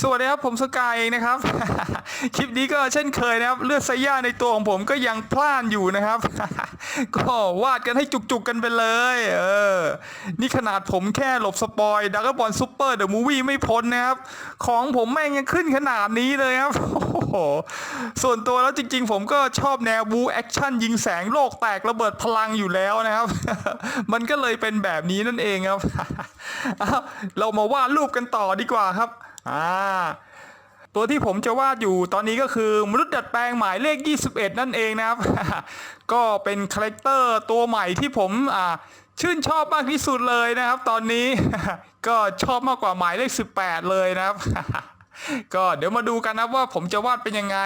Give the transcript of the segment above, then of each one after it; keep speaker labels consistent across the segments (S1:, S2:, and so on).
S1: สวัสดีครับผมสกายเองนะครับ คลิปนี้ก็เช่นเคยนะครับ เลือดไซย่าในตัวของผมก็ยังพล่านอยู่นะครับ ก็วาดกันให้จุกๆกันไปเลย เออ นี่ขนาดผมแค่หลบสปอยดักบอลซูเปอร์เดอะมูวี่ไม่พ้นนะครับ ของผมแม่งยังขึ้นขนาดนี้เลยครับโอ้โหส่วนตัวแล้วจริงๆ ผมก็ชอบแนวบูแอคชั่นยิงแสงโลกแตกระเบิดพลังอยู่แล้วนะครับ มันก็เลยเป็นแบบนี้นั่นเองครับเอาเรามาวาดรูปกันต่อดีกว่าครับ อ่าตัวที่ผมจะวาดอยู่ตอนนี้ก็คือมนุษย์ดัดแปลงหมายเลข 21 นั่นเองนะครับ ก็เป็นคาแรคเตอร์ตัวใหม่ที่ผมอ่าชื่นชอบมากที่สุดเลยนะครับ ตอนนี้ก็ชอบมากกว่าหมายเลข 18 เลยนะครับ ก็เดี๋ยวมาดูกันนะว่าผมจะวาดเป็นยังไง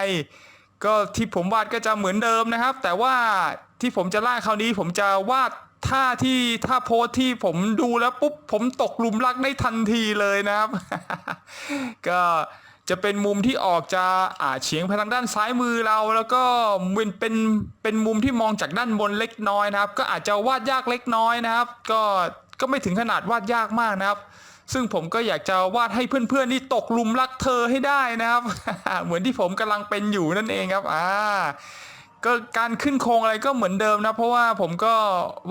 S1: ก็ที่ผมวาดก็จะเหมือนเดิมนะครับ แต่ว่าที่ผมจะล่าคราวนี้ผมจะวาด ท่าที่ท่าโพสที่ผมดูแล้วปุ๊บผมตกหลุมรักได้ทันทีเลยนะครับ ก็จะเป็นมุมที่ออกจะอ่าเฉียงไปทางด้านซ้ายมือเรา แล้วก็เป็นเป็นเป็นมุมที่มองจากด้านบนเล็กน้อยนะครับ ก็อาจจะวาดยากเล็กน้อยนะครับ ก็ก็ไม่ถึงขนาดวาดยากมากนะครับ ซึ่งผมก็อยากจะวาดให้เพื่อนๆนี่ตกลุมรักเธอให้ได้นะครับ เหมือนที่ผมกำลังเป็นอยู่นั่นเองครับอ่า ก็การขึ้นโครงอะไรก็เหมือนเดิมนะ เพราะว่าผมก็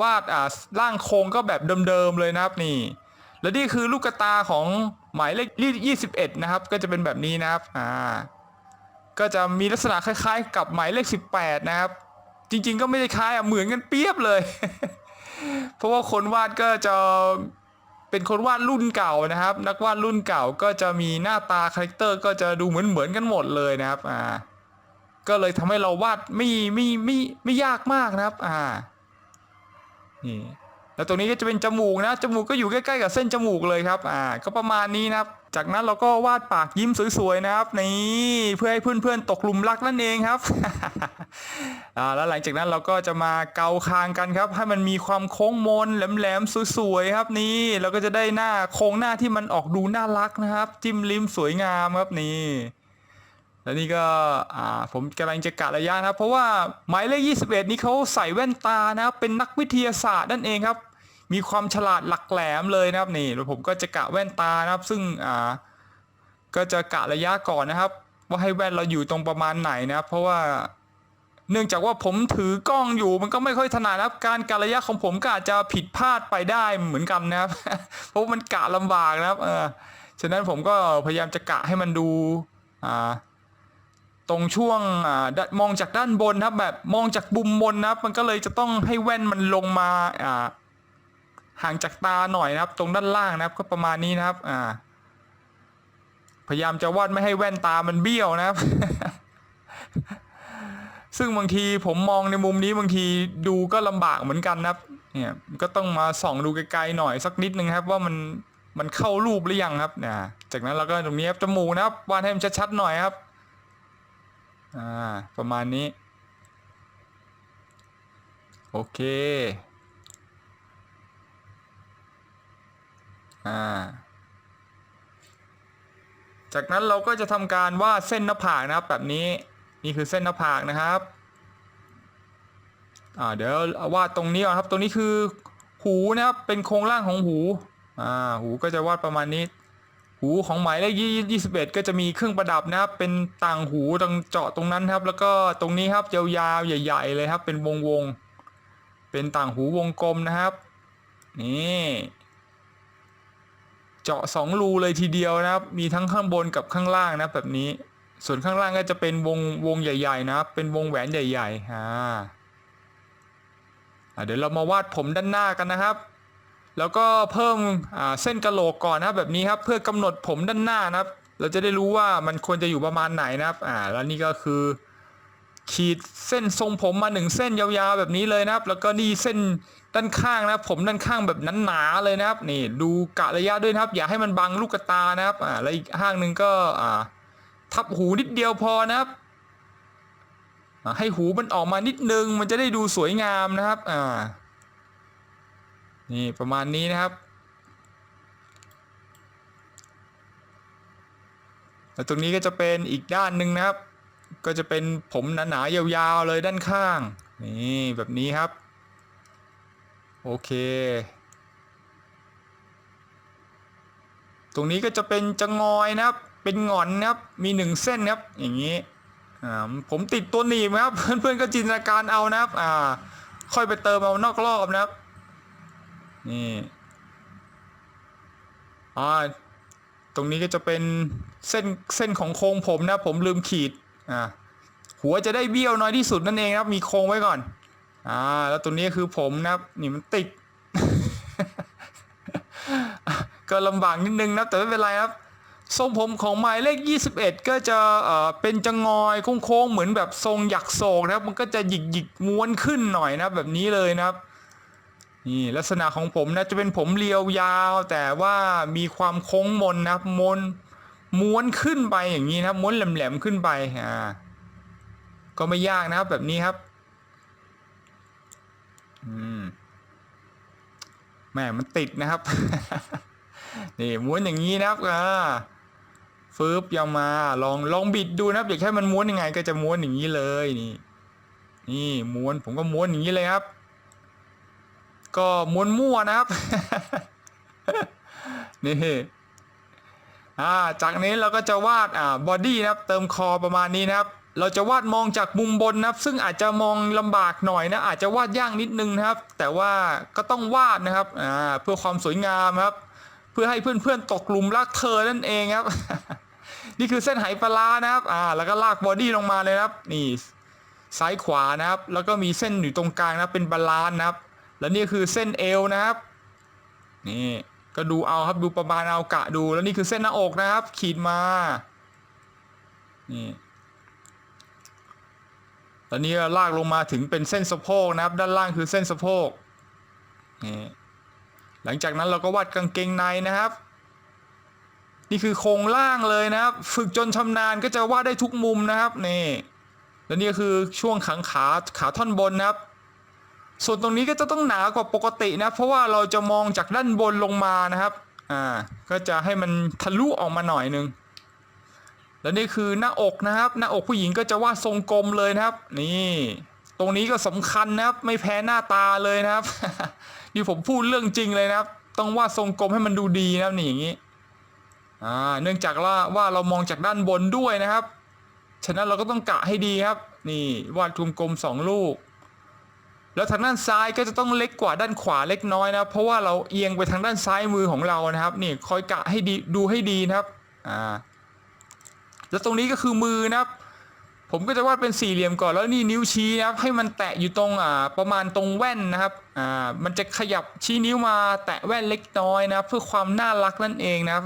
S1: วาดอ่าร่างโครงก็แบบเดิมๆเลยนะครับนี่ และนี่คือลูกตาของหมายเลข21นะครับ ก็จะเป็นแบบนี้นะครับอ่าก็จะมีลักษณะคล้าย ๆ กับหมายเลข18นะครับ จริง ๆ ก็ไม่ได้คล้ายอะเหมือนกันเปียบเลย เพราะว่าคนวาดก็จะเป็นคนวาดรุ่นเก่านะครับ นักวาดรุ่นเก่าก็จะมีหน้าตาคาแรคเตอร์ก็จะดูเหมือนเหมือนๆกันหมดเลยนะครับอ่า ก็เลยทำให้เราวาดไม่ไม่ไม่ไม่ยากมากนะครับ อ่า นี่แล้วตรงนี้ก็จะเป็นจมูกนะ จมูกก็อยู่ใกล้ๆกับเส้นจมูกเลยครับ อ่า ก็ประมาณนี้นะครับ จากนั้นเราก็วาดปากยิ้มสวยๆนะครับนี่เพื่อให้เพื่อนๆตกหลุมรักนั่นเองครับ อ่า แล้วหลังจากนั้นเราก็จะมาเกาคางกันครับ ให้มันมีความโค้งมนแหลมๆสวยๆครับนี่เราก็จะได้หน้าโครงหน้าที่มันออกดูน่ารักนะครับ จิ้มลิ้มสวยงามครับนี่ แล้วนี่ก็อ่าผมกำลังจะกะระยะนะครับ เพราะว่าหมายเลข 21 นี้เขาใส่แว่นตานะครับเป็นนักวิทยาศาสตร์นั่นเองครับ มีความฉลาดหลักแหลมเลยนะครับนี่แล้วผมก็จะกะแว่นตานะครับ ซึ่งอ่าก็จะกะระยะก่อนนะครับ ว่าให้แว่นเราอยู่ตรงประมาณไหนนะครับ เพราะว่าเนื่องจากว่าผมถือกล้องอยู่มันก็ไม่ค่อยถนัดนะครับ การกะระยะของผมก็อาจจะผิดพลาดไปได้เหมือนกันนะครับ เพราะมันกะลำบากนะครับเออฉะนั้นผมก็พยายามจะกะให้มันดูอ่า ตรงช่วงอ่ามองจากด้านบนนะครับ แบบมองจากบุมบนนะครับ มันก็เลยจะต้องให้แว่นมันลงมาอ่าห่างจากตาหน่อยนะครับ ตรงด้านล่างนะครับก็ประมาณนี้นะครับอ่าพยายามจะวาดไม่ให้แว่นตามันเบี้ยวนะครับ ซึ่งบางทีผมมองในมุมนี้บางทีดูก็ลำบากเหมือนกันนะครับ เนี่ยก็ต้องมาส่องดูไกลๆหน่อยสักนิดนึงครับ ว่ามันมันเข้ารูปหรือยังครับเนี่ยจากนั้นเราก็ตรงนี้ครับจมูกนะครับวาดให้มันชัดๆหน่อยครับ อ่าประมาณนี้ โอเค อ่า จากนั้นเราก็จะทำการวาดเส้นหน้าผากนะครับแบบนี้นี่คือเส้นหน้าผากนะครับอ่าเดี๋ยววาดตรงนี้ก่อนครับ ตรงนี้คือหูนะครับเป็นโครงร่างของหูอ่าหูก็จะวาดประมาณนี้ หูของหมายเลขยี่สิบเอ็ดก็จะมีเครื่องประดับนะครับ เป็นต่างหูตรงเจาะตรงนั้นครับ แล้วก็ตรงนี้ครับยาวๆใหญ่ ๆ เลยครับ เป็นวงวงๆเป็นต่างหูวงกลมนะครับ นี่ เจาะสองรูเลยทีเดียวนะครับ มีทั้งข้างบนกับข้างล่างนะแบบนี้ ส่วนข้างล่างก็จะเป็นวงวงใหญ่ ๆ นะครับ เป็นวงแหวนใหญ่ๆอ่าเดี๋ยวเรามาวาดผมด้านหน้ากันนะครับ แล้วก็เพิ่มเส้นกะโหลกก่อนนะครับแบบนี้ครับเพื่อกำหนดผมด้านหน้านะครับ เราจะได้รู้ว่ามันควรจะอยู่ประมาณไหนนะครับอ่าแล้วนี่ก็คือ ขีดเส้นทรงผมมาหนึ่งเส้นยาวๆแบบนี้เลยนะครับ แล้วก็นี่เส้นด้านข้างนะครับ ผมด้านข้างแบบนั้นหนาเลยนะครับนี่ดูกะระยะด้วยนะครับ อย่าให้มันบังลูกตานะครับอ่าแล้วอีกห้างหนึ่งก็อ่าทับหูนิดเดียวพอนะครับอ่าให้หูมันออกมานิดนึงมันจะได้ดูสวยงามนะครับอ่า นี่ประมาณนี้นะครับ แล้วตรงนี้ก็จะเป็นอีกด้านหนึ่งนะครับ ก็จะเป็นผมหนาๆยาวๆเลยด้านข้าง นี่แบบนี้ครับ โอเค ตรงนี้ก็จะเป็นจะงอยนะครับ เป็นงอนนะครับ มีหนึ่งเส้นครับ อย่างนี้ผมติดตัวหนีบครับ เพื่อนๆก็จินตนาการเอานะครับ ค่อยไปเติมเอานอกรอบนะครับ นี่อ่าตรงนี้ก็จะเป็นเส้นเส้นของโครงผมนะผมลืมขีดอ่าหัวจะได้เบี้ยวน้อยที่สุดนั่นเองครับมีโครงไว้ก่อนอ่าแล้วตัวนี้คือผมนะครับนี่มันติด ก็ลำบากนิดนึงนะแต่ไม่เป็นไรครับทรงผมของหมายเลข 21 ก็จะเอ่อเป็นจะงอยโค้งๆเหมือนแบบทรงหยักโศกนะครับ มันก็จะหยิกหยิกม้วนขึ้นหน่อยนะแบบนี้เลยนะครับ นี่ลักษณะของผมนะจะเป็นผมเรียวยาว แต่ว่ามีความโค้งมนนะครับมนม้วนขึ้นไปอย่างนี้นะครับม้วนแหลมๆขึ้นไปอ่าก็ไม่ยากนะครับแบบนี้ครับอืมแหม่มันติดนะครับ นี่ม้วนอย่างนี้นะครับอ่าฟืบยาวมาลองลองบิดดูนะครับอยากให้มันม้วนยังไง ก็จะม้วนอย่างนี้เลยนี่ นี่ม้วนผมก็ม้วนอย่างนี้เลยครับ ก็ม้วนมั่วนะครับ นี่อ่าจากนี้เราก็จะวาดอ่าบอดี้นะครับ เติมคอประมาณนี้นะครับ เราจะวาดมองจากมุมบนนะครับ ซึ่งอาจจะมองลำบากหน่อยนะ อาจจะวาดยากนิดนึงนะครับ แต่ว่าก็ต้องวาดนะครับอ่าเพื่อความสวยงามครับ เพื่อให้เพื่อนๆตกหลุมรักเธอนั่นเองครับ นี่คือเส้นไหปลานะครับอ่าแล้วก็ลากบอดี้ลงมาเลยครับ นี่ซ้ายขวานะครับ แล้วก็มีเส้นอยู่ตรงกลางนะเป็นบาลานนะครับ แล้วนี่คือเส้นเอวนะครับ นี่ก็ดูเอาครับดูประมาณเอากะดู แล้วนี่คือเส้นหน้าอกนะครับ ขีดมานี่ตอนนี้ลากลงมาถึงเป็นเส้นสะโพกนะครับ ด้านล่างคือเส้นสะโพกนี่หลังจากนั้นเราก็วาดกางเกงในนะครับ นี่คือโครงล่างเลยนะครับ ฝึกจนชำนาญก็จะวาดได้ทุกมุมนะครับนี่แล้วนี่คือช่วงขังขาขาท่อนบนนะครับ ส่วนตรงนี้ก็จะต้องหนากว่าปกตินะ เพราะว่าเราจะมองจากด้านบนลงมานะครับ อ่า ก็จะให้มันทะลุออกมาหน่อยนึง แล้วนี่คือหน้าอกนะครับ หน้าอกผู้หญิงก็จะวาดทรงกลมเลยนะครับ นี่ ตรงนี้ก็สำคัญนะครับ ไม่แพ้หน้าตาเลยนะครับ นี่ผมพูดเรื่องจริงเลยนะครับ ต้องวาดทรงกลมให้มันดูดีนะครับนี่อย่างนี้ อ่า เนื่องจากว่าว่าเรามองจากด้านบนด้วยนะครับ ฉะนั้นเราก็ต้องกะให้ดีครับ นี่วาดกลมๆสองลูก แล้วทางด้านซ้ายก็จะต้องเล็กกว่าด้านขวาเล็กน้อยนะเพราะว่าเราเอียงไปทางด้านซ้ายมือของเรานะครับนี่คอยกะให้ดีดูให้ดีนะครับอ่าแล้วตรงนี้ก็คือมือนะครับ ผมก็จะวาดเป็นสี่เหลี่ยมก่อนแล้วนี่นิ้วชี้นะครับ ให้มันแตะอยู่ตรงอ่าประมาณตรงแว่นนะครับอ่ามันจะขยับชี้นิ้วมาแตะแว่นเล็กน้อยนะครับ เพื่อความน่ารักนั่นเองนะครับ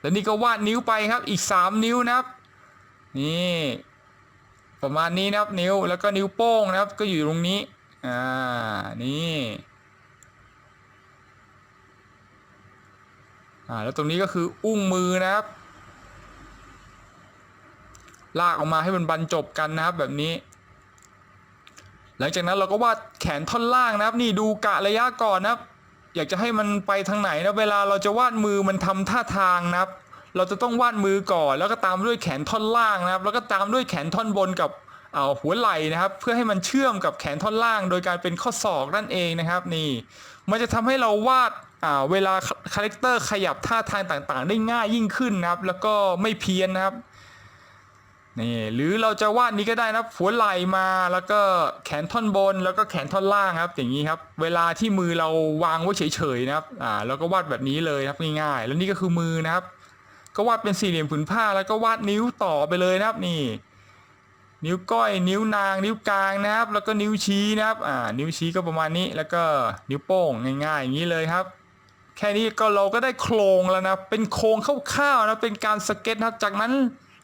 S1: แล้วนี่ก็วาดนิ้วไปครับอีกสามนิ้วนะครับ นี่ ประมาณนี้นะครับนิ้วแล้วก็นิ้วโป้งนะครับ ก็อยู่ตรงนี้ อ่า นี่ อ่า แล้วตรงนี้ก็คืออุ้งมือนะครับ ลากออกมาให้มันบรรจบกันนะครับแบบนี้ หลังจากนั้นเราก็วาดแขนท่อนล่างนะครับ นี่ดูกะระยะก่อนนะครับ อยากจะให้มันไปทางไหนนะ เวลาเราจะวาดมือมันทำท่าทางนะครับ เราจะต้องวาดมือก่อน แล้วก็ตามด้วยแขนท่อนล่างนะครับ แล้วก็ตามด้วยแขนท่อนบนกับ เอาหัวไหล่นะครับ เพื่อให้มันเชื่อมกับแขนท่อนล่าง โดยการเป็นข้อศอกนั่นเองนะครับ นี่มันจะทำให้เราวาดเวลาคาแรคเตอร์ขยับท่าทางต่างๆ ได้ง่ายยิ่งขึ้นนะครับ แล้วก็ไม่เพี้ยนนะครับนี่หรือเราจะวาดนี้ก็ได้นะครับหัวไหล่มาแล้วก็แขนท่อนบนแล้วก็แขนท่อนล่างครับ อย่างนี้ครับ เวลาที่มือเราวางไว้เฉยๆนะครับอ่าแล้วก็วาดแบบนี้เลยครับง่ายๆแล้วนี่ก็คือมือนะครับ ก็วาดเป็นสี่เหลี่ยมผืนผ้าแล้วก็วาดนิ้วต่อไปเลยนะครับนี่ นิ้วก้อย นิ้วนาง นิ้วกลางนะครับ แล้วก็นิ้วชี้นะครับอ่านิ้วชี้ก็ประมาณนี้ แล้วก็นิ้วโป้งง่ายๆอย่างนี้เลยครับ แค่นี้ก็เราก็ได้โครงแล้วนะ เป็นโครงคร่าวๆนะเป็นการสเก็ตนะครับ จากนั้น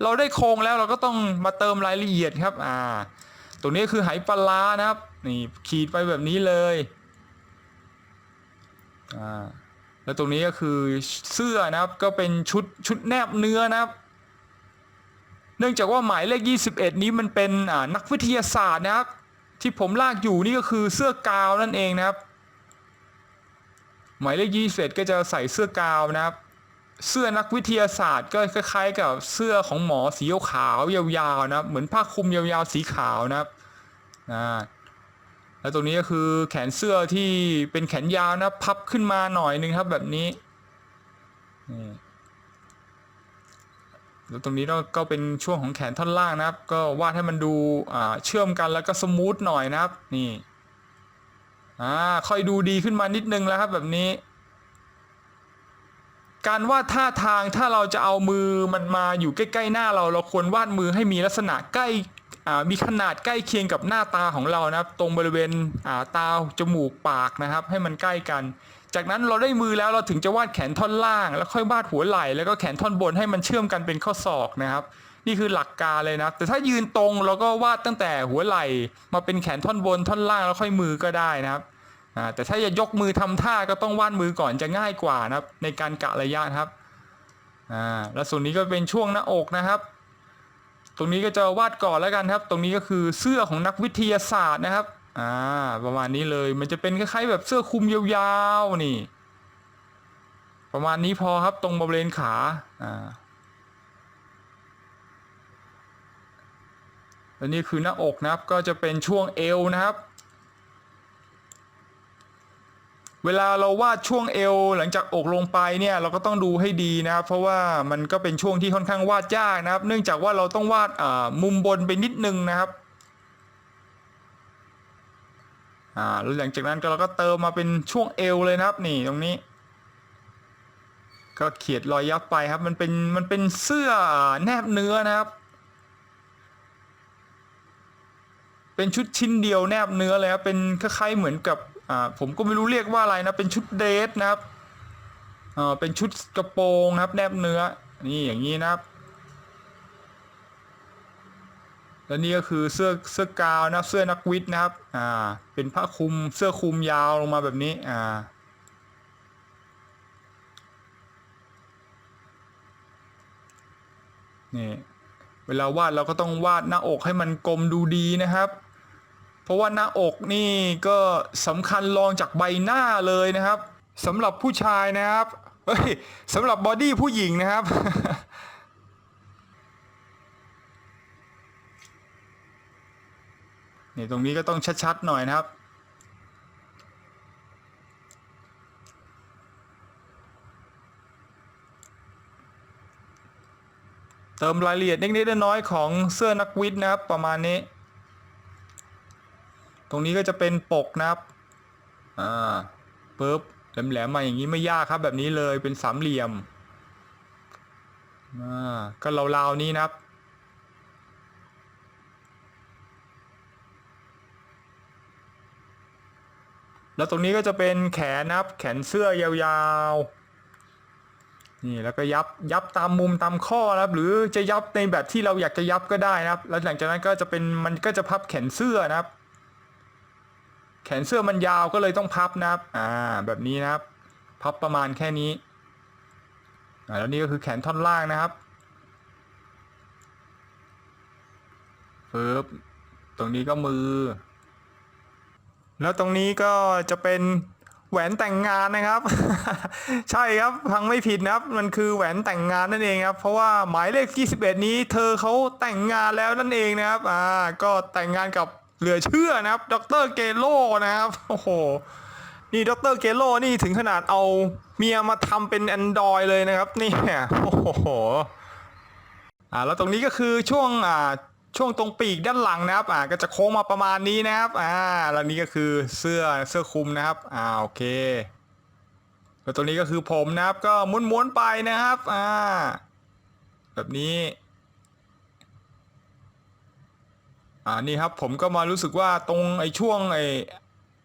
S1: เราได้โครงแล้วเราก็ต้องมาเติมรายละเอียดครับอ่าตรงนี้คือไหปลานะครับ นี่ขีดไปแบบนี้เลยอ่าแล้วตรงนี้ก็คือเสื้อนะครับก็เป็นชุดชุดแนบเนื้อนะครับ เนื่องจากว่าหมายเลข 21 นี้มันเป็นนักวิทยาศาสตร์นะครับ ที่ผมลากอยู่นี่ก็คือเสื้อกาวนั่นเองนะครับ หมายเลข 21 ก็จะใส่เสื้อกาวนะครับ เสื้อนักวิทยาศาสตร์ก็คล้ายๆ กับเสื้อของหมอสีขาวยาวๆนะครับ เหมือนผ้าคลุมยาวๆสีขาวนะครับอ่าแล้วตรงนี้ก็คือแขนเสื้อที่เป็นแขนยาวนะพับขึ้นมาหน่อยนึงครับแบบนี้นี่ แล้วตรงนี้ก็ก็เป็นช่วงของแขนท่อนล่างนะครับ ก็วาดให้มันดูอ่าเชื่อมกันแล้วก็สมูทหน่อยนะครับ นี่อ่าค่อยดูดีขึ้นมานิดนึงแล้วครับแบบนี้ การวาดท่าทางถ้าเราจะเอามือมันมาอยู่ใกล้ๆหน้าเรา เราควรวาดมือให้มีลักษณะใกล้อ่ามีขนาดใกล้เคียงกับหน้าตาของเรานะครับ ตรงบริเวณอ่าตาจมูกปากนะครับ ให้มันใกล้กัน จากนั้นเราได้มือแล้วเราถึงจะวาดแขนท่อนล่าง แล้วค่อยวาดหัวไหล่แล้วก็แขนท่อนบนให้มันเชื่อมกันเป็นข้อศอกนะครับนี่คือหลักการเลยนะ แต่ถ้ายืนตรงเราก็วาดตั้งแต่หัวไหล่มาเป็นแขนท่อนบนท่อนล่างแล้วค่อยมือก็ได้นะครับแต่ถ้าจะยกมือทำท่าก็ต้องวาดมือก่อนจะง่ายกว่านะครับ ในการกะระยะครับอ่าแล้วส่วนนี้ก็เป็นช่วงหน้าอกนะครับ ตรงนี้ก็จะวาดก่อนแล้วกันครับ ตรงนี้ก็คือเสื้อของนักวิทยาศาสตร์นะครับ อ่า ประมาณนี้เลย มันจะเป็นคล้ายๆแบบเสื้อคลุมยาวๆนี่ ประมาณนี้พอครับตรงบริเวณขาอ่าและนี่คือหน้าอกนะครับก็จะเป็นช่วงเอวนะครับ เวลาเราวาดช่วงเอวหลังจากอกลงไปเนี่ยเราก็ต้องดูให้ดีนะครับ เพราะว่ามันก็เป็นช่วงที่ค่อนข้างวาดยากนะครับ เนื่องจากว่าเราต้องวาดอ่ามุมบนไปนิดนึงนะครับ อ่าแล้วหลังจากนั้นก็เราก็เติมมาเป็นช่วงเอวเลยนะครับนี่ตรงนี้ ก็เขียดรอยยับไปครับ มันเป็นมันเป็นเสื้อแนบเนื้อนะครับ เป็นชุดชิ้นเดียวแนบเนื้อเลยครับเป็นคล้ายๆเหมือนกับอ่าผมก็ไม่รู้เรียกว่าอะไรนะเป็นชุดเดรสนะครับอ่าเป็นชุดกระโปรงครับ แนบเนื้อนี่อย่างนี้นะครับ แล้วนี่ก็คือเสื้อเสื้อกาวนะครับเสื้อนักวิทย์นะครับอ่าเป็นผ้าคลุมเสื้อคลุมยาวลงมาแบบนี้อ่านี่เวลาวาดเราก็ต้องวาดหน้าอกให้มันกลมดูดีนะครับ เพราะว่าหน้าอกนี่ก็สำคัญรองจากใบหน้าเลยนะครับสำหรับผู้ชายนะครับเฮ้ยสำหรับบอดี้ผู้หญิงนะครับ นี่ตรงนี้ก็ต้องชัดๆหน่อยนะครับ เติมรายละเอียดเล็กๆน้อยๆของเสื้อนักวิทย์นะครับประมาณนี้ ตรงนี้ก็จะเป็นปกนะครับอ่าปึ๊บแหลมๆมาอย่างนี้ไม่ยากครับแบบนี้เลยเป็นสามเหลี่ยมอ่าก็ราวๆนี้นะครับ แล้วตรงนี้ก็จะเป็นแขนนะครับ แขนเสื้อยาวๆ นี่แล้วก็ยับยับตามมุมตามข้อนะครับ หรือจะยับในแบบที่เราอยากจะยับก็ได้นะครับ แล้วหลังจากนั้นก็จะเป็นมันก็จะพับแขนเสื้อนะครับ แขนเสื้อมันยาวก็เลยต้องพับนะครับ อ่า แบบนี้นะครับ พับประมาณแค่นี้ อ่าแล้วนี่ก็คือแขนท่อนล่างนะครับปึ๊บตรงนี้ก็มือ แล้วตรงนี้ก็จะเป็นแหวนแต่งงานนะครับ ใช่ครับฟังไม่ผิดนะครับ มันคือแหวนแต่งงานนั่นเองครับ เพราะว่าหมายเลข 21 นี้ เธอเขาแต่งงานแล้วนั่นเองนะครับอ่าก็แต่งงานกับเหลือเชื่อนะครับ ดรเกโลนะครับโอ้โหนี่ดรเกโลนี่ถึงขนาดเอาเมียมาทำเป็นแอนดรอยเลยนะครับนี่โอ้โหอ่าแล้วตรงนี้ก็คือช่วงอ่า ช่วงตรงปีกด้านหลังนะครับอ่าก็จะโค้งมาประมาณนี้นะครับอ่าแล้วนี่ก็คือเสื้อเสื้อคลุมนะครับอ่าโอเคแล้วตรงนี้ก็คือผมนะครับก็ม้วนๆไปนะครับอ่าแบบนี้อ่านี่ครับผมก็มารู้สึกว่าตรงไอ้ช่วงไอ้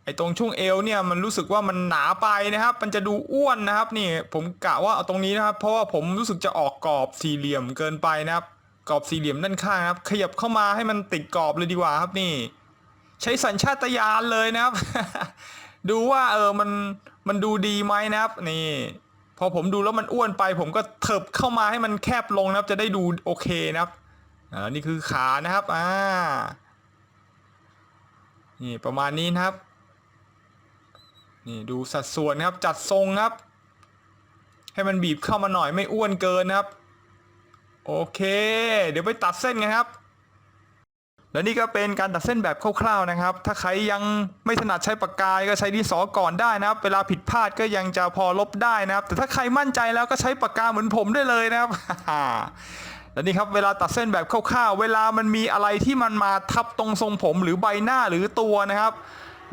S1: ไอ้ตรงช่วงเอวเนี่ยมันรู้สึกว่ามันหนาไปนะครับ มันจะดูอ้วนนะครับนี่ผมกะว่าเอาตรงนี้นะครับ เพราะว่าผมรู้สึกจะออกกรอบสี่เหลี่ยมเกินไปนะครับ กรอบสี่เหลี่ยมด้านข้างครับ ขยับเข้ามาให้มันติดกรอบเลยดีกว่าครับนี่ ใช้สัญชาตญาณเลยนะครับ ดูว่าเออมันมันดูดีไหมนะครับ นี่ พอผมดูแล้วมันอ้วนไป ผมก็เถิบเข้ามาให้มันแคบลงนะครับ จะได้ดูโอเคนะครับอ่านี่คือขานะครับอ่านี่ประมาณนี้นะครับ นี่ดูสัดส่วนครับจัดทรงครับ ให้มันบีบเข้ามาหน่อยไม่อ้วนเกินนะครับ โอเค เดี๋ยวไปตัดเส้นกันครับ และนี่ก็เป็นการตัดเส้นแบบคร่าวๆนะครับ ถ้าใครยังไม่ถนัดใช้ปากกา ก็ใช้ดินสอก่อนได้นะครับ เวลาผิดพลาดก็ยังจะพอลบได้นะครับ แต่ถ้าใครมั่นใจแล้วก็ใช้ปากกาเหมือนผมได้เลยนะครับแล้วนี่ครับเวลาตัดเส้นแบบคร่าวๆ เวลามันมีอะไรที่มันมาทับตรงทรงผมหรือใบหน้าหรือตัวนะครับ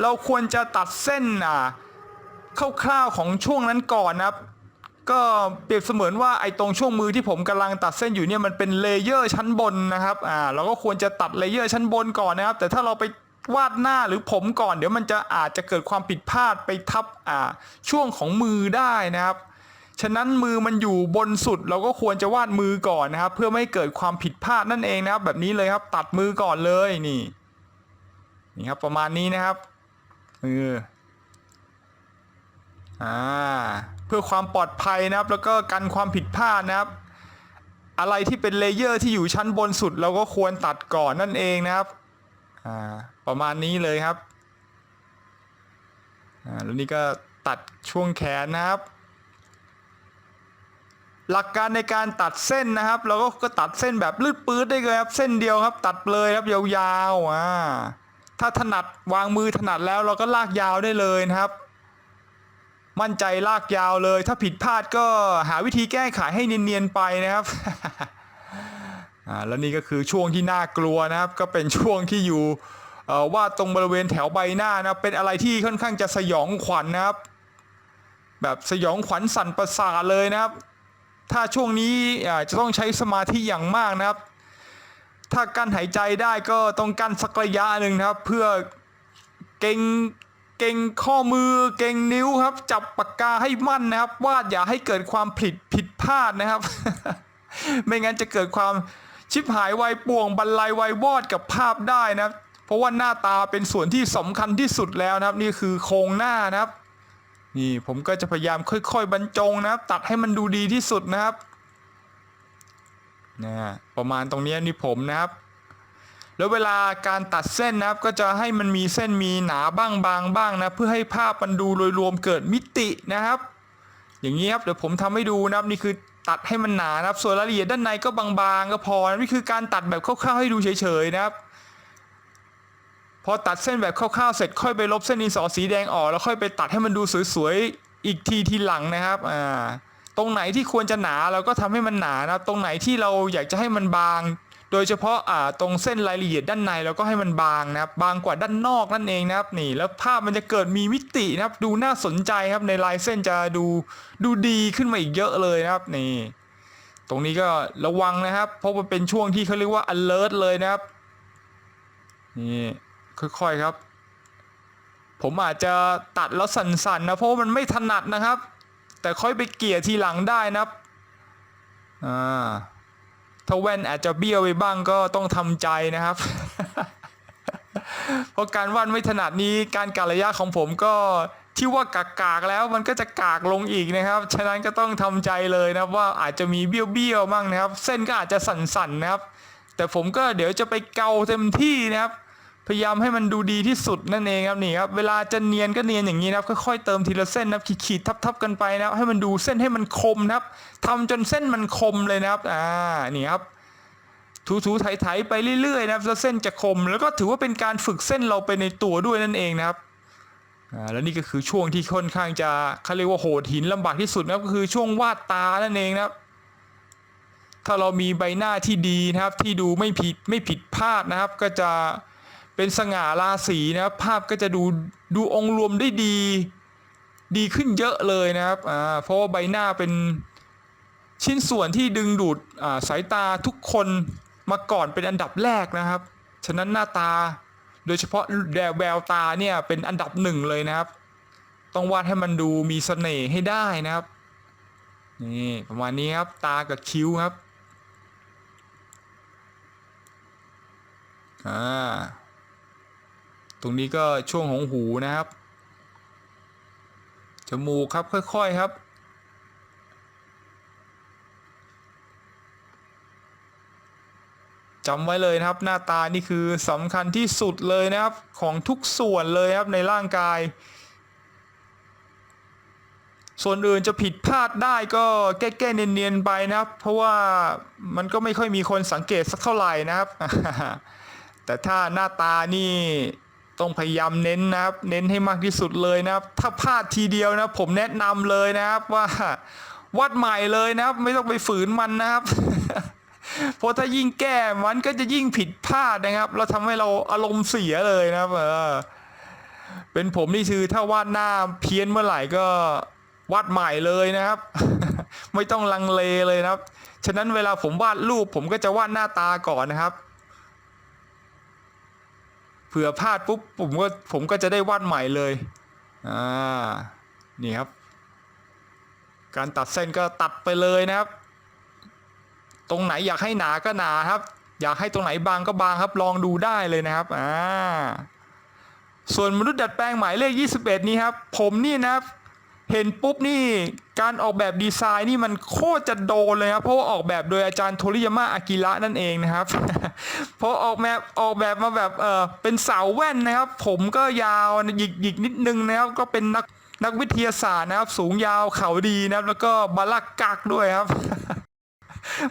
S1: เราควรจะตัดเส้นอ่าคร่าวๆของช่วงนั้นก่อนนะครับ ก็เปรียบเสมือนว่าไอ้ตรงช่วงมือที่ผมกำลังตัดเส้นอยู่เนี่ยมันเป็นเลเยอร์ชั้นบนนะครับอ่าเราก็ควรจะตัดเลเยอร์ชั้นบนก่อนนะครับ แต่ถ้าเราไปวาดหน้าหรือผมก่อนเดี๋ยวมันจะอาจจะเกิดความผิดพลาดไปทับอ่าช่วงของมือได้นะครับ ฉะนั้นมือมันอยู่บนสุดเราก็ควรจะวาดมือก่อนนะครับ เพื่อไม่ให้เกิดความผิดพลาดนั่นเองนะครับ แบบนี้เลยครับตัดมือก่อนเลยนี่นี่ครับประมาณนี้นะครับมืออ่าเพื่อความปลอดภัยนะครับ แล้วก็กันความผิดพลาดนะครับ อะไรที่เป็นเลเยอร์ที่อยู่ชั้นบนสุด เราก็ควรตัดก่อนนั่นเองนะครับอ่าประมาณนี้เลยครับอ่าแล้วนี่ก็ตัดช่วงแขนนะครับ หลักการในการตัดเส้นนะครับ เราก็ก็ตัดเส้นแบบลืดปื๊ดได้เลยครับ เส้นเดียวครับ ตัดเลยครับยาวๆอ่าถ้าถนัดวางมือถนัดแล้วเราก็ลากยาวได้เลยนะครับ มั่นใจลากยาวเลย ถ้าผิดพลาดก็หาวิธีแก้ไขให้เนียนๆไปนะครับอ่าแล้วนี่ก็คือช่วงที่น่ากลัวนะครับ ก็เป็นช่วงที่อยู่เอ่อวาตรงบริเวณแถวใบหน้านะเป็นอะไรที่ค่อนข้างจะสยองขวัญนะครับ แบบสยองขวัญสั่นประสาทเลยนะครับ ถ้าช่วงนี้อ่าจะต้องใช้สมาธิอย่างมากนะครับ ถ้ากั้นหายใจได้ก็ต้องกั้นสักระยะหนึ่งนะครับ เพื่อเก่ง เก่งข้อมือเก่งนิ้วครับ จับปากกาให้มั่นนะครับ วาดอย่าให้เกิดความผิดผิดพลาดนะครับ ไม่งั้นจะเกิดความชิบหายไวายป่วงบรรลัยไวายวอดกับภาพได้นะครับ เพราะว่าหน้าตาเป็นส่วนที่สำคัญที่สุดแล้วนะครับ นี่คือโครงหน้านะครับ นี่ผมก็จะพยายามค่อยๆ บรรจงนะครับ ตัดให้มันดูดีที่สุดนะครับนะประมาณตรงนี้นี่ผมนะครับ แล้วเวลาการตัดเส้นนะครับก็จะให้มันมีเส้นมีหนาบ้างบางบ้างนะเพื่อให้ภาพมันดูโดยรวมเกิดมิตินะครับ อย่างนี้ครับเดี๋ยวผมทำให้ดูนะครับนี่คือตัดให้มันหนานะครับ ส่วนรายละเอียดด้านในก็บางๆก็พอนะนี่คือการตัดแบบคร่าวๆให้ดูเฉยๆนะครับ พอตัดเส้นแบบคร่าวๆเสร็จค่อยไปลบเส้นดินสอสีแดงออก แล้วค่อยไปตัดให้มันดูสวยๆอีกทีทีหลังนะครับอ่าตรงไหนที่ควรจะหนาเราก็ทำให้มันหนานะครับ ตรงไหนที่เราอยากจะให้มันบาง โดยเฉพาะอ่าตรงเส้นรายละเอียดด้านในเราก็ให้มันบางนะครับบางกว่าด้านนอกนั่นเองนะครับนี่แล้วภาพมันจะเกิดมีมิตินะครับดูน่าสนใจครับในลายเส้นจะดูดูดีขึ้นมาอีกเยอะเลยนะครับนี่ตรงนี้ก็ระวังนะครับ เพราะมันเป็นช่วงที่เขาเรียกว่า alert เลยนะครับนี่ค่อยๆครับ ผมอาจจะตัดแล้วสั่นๆนะเพราะว่ามันไม่ถนัดนะครับ แต่ค่อยไปเกี่ยทีหลังได้นะครับอ่า ถ้าแว่นอาจจะเบี้ยวไปบ้างก็ต้องทำใจนะครับ เพราะการวาดไม่ถนัดนี้การกะระยะของผมก็ที่ว่ากากๆแล้วมันก็จะกากลงอีกนะครับ ฉะนั้นก็ต้องทำใจเลยนะครับว่าอาจจะมีเบี้ยวๆบ้างนะครับ เส้นก็อาจจะสั่นๆนะครับ แต่ผมก็เดี๋ยวจะไปเกาเต็มที่นะครับ พยายามให้มันดูดีที่สุดนั่นเองครับนี่ครับเวลาจะเนียนก็เนียนอย่างนี้นะครับค่อยๆเติมทีละเส้นนะครับขีดๆทับๆกันไปนะครับให้มันดูเส้นให้มันคมนะครับทำจนเส้นมันคมเลยนะครับอ่านี่ครับถูๆไถๆไปเรื่อยๆนะครับแล้วเส้นจะคม แล้วก็ถือว่าเป็นการฝึกเส้นเราไปในตัวด้วยนั่นเองนะครับอ่าแล้วนี่ก็คือช่วงที่ค่อนข้างจะเขาเรียกว่าโหดหินลำบากที่สุดนะครับก็คือช่วงวาดตานั่นเองนะครับ ถ้าเรามีใบหน้าที่ดีนะครับที่ดูไม่ผิดไม่ผิดพลาดนะครับ ก็จะ เป็นสง่าราศีนะครับภาพก็จะดูดูองค์รวมได้ดี ดีขึ้นเยอะเลยนะครับอ่าเพราะว่าใบหน้าเป็นชิ้นส่วนที่ดึงดูดอ่าสายตาทุกคนมาก่อนเป็นอันดับแรกนะครับ ฉะนั้นหน้าตาโดยเฉพาะแววแววตาเนี่ยเป็นอันดับหนึ่งเลยนะครับ ต้องวาดให้มันดูมีเสน่ห์ให้ได้นะครับนี่ประมาณนี้ครับตากับคิ้วครับอ่า ตรงนี้ก็ช่วงของหูนะครับ จมูกครับค่อยๆครับ จำไว้เลยนะครับ หน้าตานี่คือสำคัญที่สุดเลยนะครับ ของทุกส่วนเลยครับในร่างกาย ส่วนอื่นจะผิดพลาดได้ก็แก้ๆเนียนๆไปนะครับ เพราะว่ามันก็ไม่ค่อยมีคนสังเกตสักเท่าไหร่นะครับ แต่ถ้าหน้าตานี่ ต้องพยายามเน้นนะครับ เน้นให้มากที่สุดเลยนะครับ ถ้าพลาดทีเดียวนะผมแนะนำเลยนะครับว่าวัดใหม่เลยนะครับ ไม่ต้องไปฝืนมันนะครับเพราะถ้ายิ่งแก้มันก็จะยิ่งผิดพลาดนะครับ เราทำให้เราอารมณ์เสียเลยนะครับเออเป็นผมนี่คือถ้าวาดหน้าเพี้ยนเมื่อไหร่ก็วาดใหม่เลยนะครับ ไม่ต้องลังเลเลยนะครับ ฉะนั้นเวลาผมวาดรูปผมก็จะวาดหน้าตาก่อนนะครับ ผื่อพลาดปุ๊บผมก็ผมก็จะได้วาดใหม่เลยอ่านี่ครับ การตัดเส้นก็ตัดไปเลยนะครับ ตรงไหนอยากให้หนาก็หนาครับ อยากให้ตรงไหนบางก็บางครับ ลองดูได้เลยนะครับอ่าส่วนมนุษย์ดัดแปลงหมายเลข 21 นี้ครับ ผมนี่นะครับ เห็นปุ๊บนี่การออกแบบดีไซน์นี่มันโคตรจะโดนเลยครับเพราะว่าออกแบบโดยอาจารย์โทริยามะอากิระนั่นเองนะครับ เพราะออกแบบออกแบบมาแบบเออเป็นเสาแว่นนะครับ ผมก็ยาวหยิกหยิกนิดนึงนะครับ ก็เป็นนักนักวิทยาศาสตร์นะครับ สูงยาวเขาดีนะครับ แล้วก็บาลักกักด้วยครับ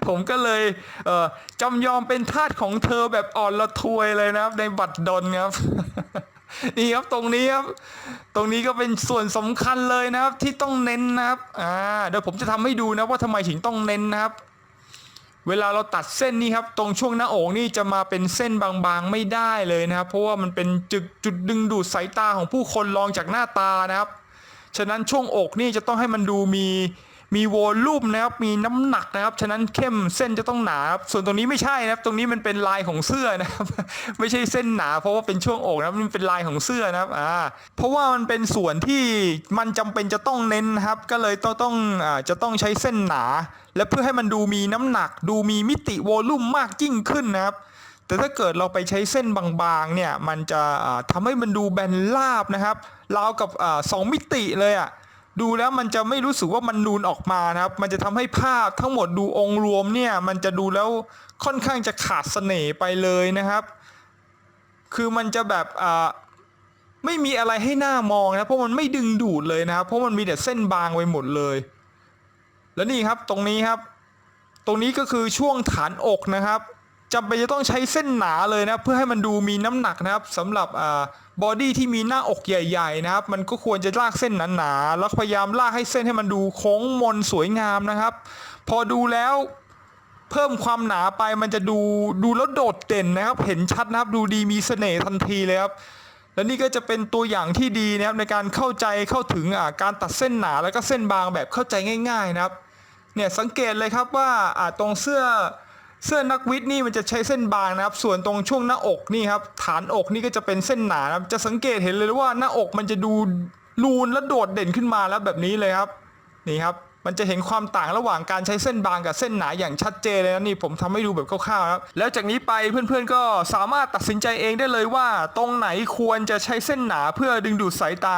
S1: ผมก็เลยเออจำยอมเป็นทาสของเธอแบบอ่อนละทวยเลยนะครับ ในบัตรดลครับ นี่ครับตรงนี้ครับ ตรงนี้ก็เป็นส่วนสำคัญเลยนะครับที่ต้องเน้นนะครับอ่าเดี๋ยวผมจะทำให้ดูนะว่าทำไมถึงต้องเน้นนะครับ เวลาเราตัดเส้นนี่ครับ ตรงช่วงหน้าอกนี่จะมาเป็นเส้นบางๆไม่ได้เลยนะครับ เพราะว่ามันเป็นจุดจุดดึงดูดสายตาของผู้คนลองจากหน้าตานะครับ ฉะนั้นช่วงอกนี่จะต้องให้มันดูมี มีโวลูมนะครับมีน้ำหนักนะครับฉะนั้นเข้มเส้นจะต้องหนาครับส่วนตรงนี้ไม่ใช่นะครับ ตรงนี้มันเป็นลายของเสื้อนะครับไม่ใช่เส้นหนา เพราะว่าเป็นช่วงอกนะครับมันเป็นลายของเสื้อนะครับอ่าเพราะว่ามันเป็นส่วนที่มันจำเป็นจะต้องเน้นครับ ก็เลยต้องต้องอ่าจะต้องใช้เส้นหนา และเพื่อให้มันดูมีน้ำหนัก ดูมีมิติโวลูมมากยิ่งขึ้นนะครับแต่ถ้าเกิดเราไปใช้เส้นบางๆเนี่ยมันจะอ่าทำให้มันดูแบนราบนะครับราวกับอาสองมิติเลยอะ่ะ ดูแล้วมันจะไม่รู้สึกว่ามันนูนออกมานะครับ มันจะทำให้ภาพทั้งหมดดูองค์รวมเนี่ย มันจะดูแล้วค่อนข้างจะขาดเสน่ห์ไปเลยนะครับ คือมันจะแบบอ่าไม่มีอะไรให้หน้ามองนะเพราะมันไม่ดึงดูดเลยนะครับ เพราะมันมีแต่เส้นบางไปหมดเลย แล้วนี่ครับตรงนี้ครับ ตรงนี้ก็คือช่วงฐานอกนะครับ จำเป็นจะต้องใช้เส้นหนาเลยนะเพื่อให้มันดูมีน้ำหนักนะครับสำหรับอ่าบอดี้ที่มีหน้าอกใหญ่ๆนะครับ มันก็ควรจะลากเส้นหนาๆแล้วพยายามลากให้เส้นให้มันดูโค้งมนสวยงามนะครับ พอดูแล้วเพิ่มความหนาไปมันจะดูดูแล้วโดดเด่นนะครับ เห็นชัดนะครับดูดีมีเสน่ห์ทันทีเลยครับและนี่ก็จะเป็นตัวอย่างที่ดีนะครับในการเข้าใจเข้าถึงอ่าการตัดเส้นหนาแล้วก็เส้นบางแบบเข้าใจง่าย ๆนะครับ เนี่ยสังเกตเลยครับว่าอ่าตรงเสื้อ เสื้อนักวิทย์นี่มันจะใช้เส้นบางนะครับ ส่วนตรงช่วงหน้าอกนี่ครับฐานอกนี่ก็จะเป็นเส้นหนานะครับจะสังเกตเห็นเลยว่าหน้าอกมันจะดูนูนและโดดเด่นขึ้นมาแล้วแบบนี้เลยครับนี่ครับมันจะเห็นความต่างระหว่างการใช้เส้นบางกับเส้นหนาอย่างชัดเจนเลยนะนี่ผมทำให้ดูแบบคร่าวๆครับแล้วจากนี้ไปเพื่อนๆก็สามารถตัดสินใจเองได้เลยว่า ตรงไหนควรจะใช้เส้นหนาเพื่อดึงดูดสายตา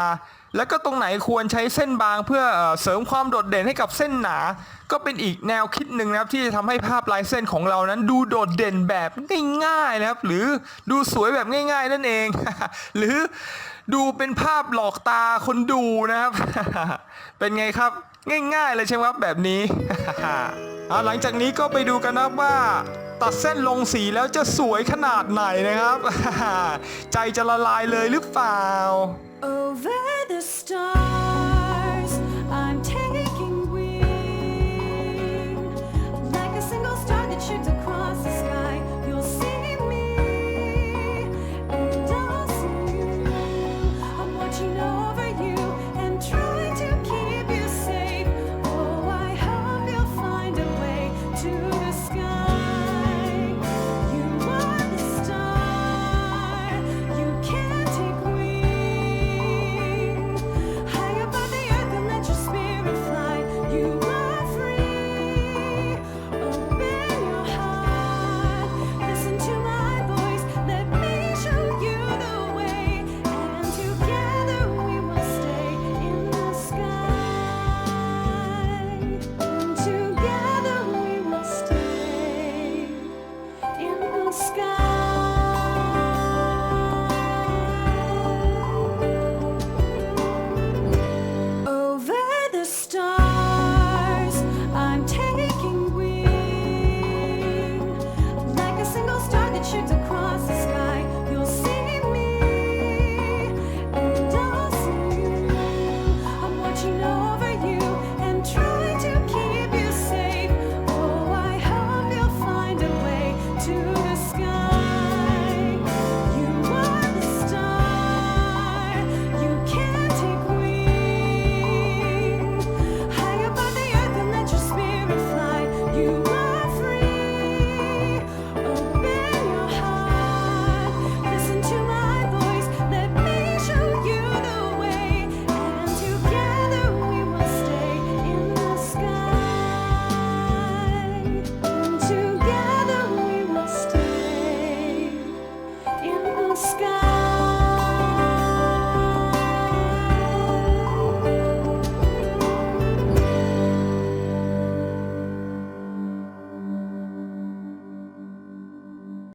S1: แล้วก็ตรงไหนควรใช้เส้นบางเพื่อเสริมความโดดเด่นให้กับเส้นหนา ก็เป็นอีกแนวคิดหนึ่งนะครับที่จะทำให้ภาพลายเส้นของเรานั้นดูโดดเด่นแบบง่ายๆนะครับ หรือดูสวยแบบง่าย ๆ นั่นเอง หรือดูเป็นภาพหลอกตาคนดูนะครับ เป็นไงครับง่าย ๆ เลยใช่ไหมครับแบบนี้เอาหลังจากนี้ก็ไปดูกันนะว่า ตัดเส้นลงสีแล้วจะสวยขนาดไหนนะครับ ใจจะละลายเลยหรือเปล่า
S2: Over the stars,